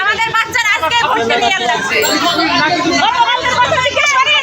আমাদের বাচ্চারা আজকে ভর্তি নিয়ে লাগছে গতকালকের কথা জিজ্ঞেস করেন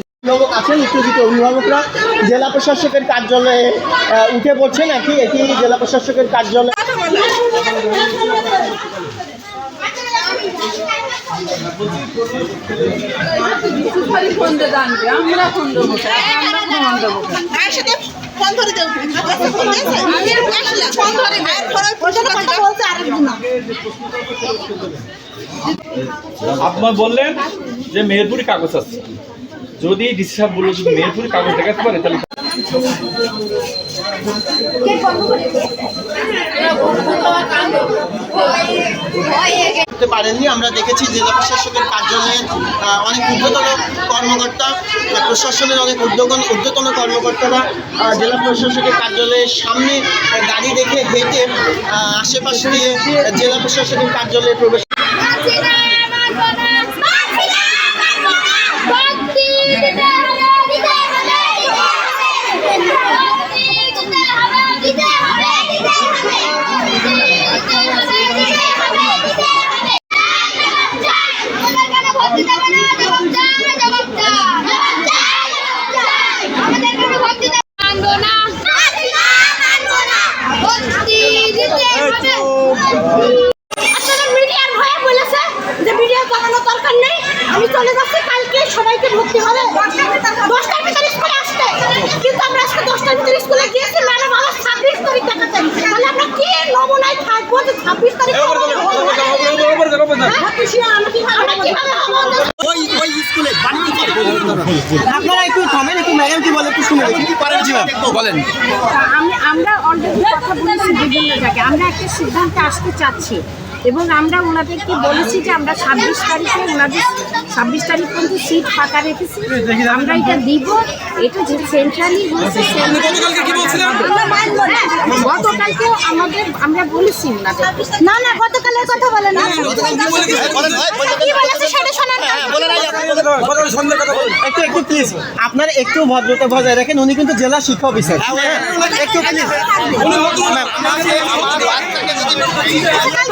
অভিভাবক আছেন, উত্তেজিত অভিভাবকরা। জেলা প্রশাসকের কার্যালয়ে উঠে পড়ছে নাকি? এটি জেলা প্রশাসকের কার্যালয়ে। আপনার বললেন যে মেহেরপুরি কাগজ আছে। যদি ডিসি সাহেব বলল যদি মেহেরপুরি কাগজ দেখাতে পারে তাহলে করতে পারেননি। আমরা দেখেছি জেলা প্রশাসকের কার্যালয়ে আহ, অনেক ঊর্ধ্বতন কর্মকর্তা প্রশাসনের অনেক উদ্যোগন ঊর্ধ্বতন কর্মকর্তারা জেলা প্রশাসকের কার্যালয়ের সামনে গাড়ি রেখে হেঁটে আশেপাশে আশেপাশ দিয়ে জেলা প্রশাসকের কার্যালয়ে প্রবেশ আপনারা একটু থামেন একটু ম্যাডাম কি বলে একটু শুনে দেখি কি পারেন বলেন। আমি আমরা অলরেডি কথা বলেছি বিভিন্ন জায়গায়। আমরা একটা সিদ্ধান্তে আসতে চাচ্ছি। এবং আমরা ওনাদেরকে বলেছি যে আমরা ছাব্বিশ তারিখে ওনাদের ছাব্বিশ তারিখ পর্যন্ত সিট ফাঁকা রেখেছি আমরা এটা দিব এটা যে সেন্ট্রালি হয়েছে গতকালকেও আমাদের আমরা বলেছি ওনাদের না না গতকালের কথা বলে না কি বলেছে সেটা শোনান একটু একটু প্লিজ আপনারা একটু ভদ্রতা বজায় রাখেন উনি কিন্তু জেলা শিক্ষা অফিসার একটু প্লিজ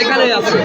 এখানে আছে।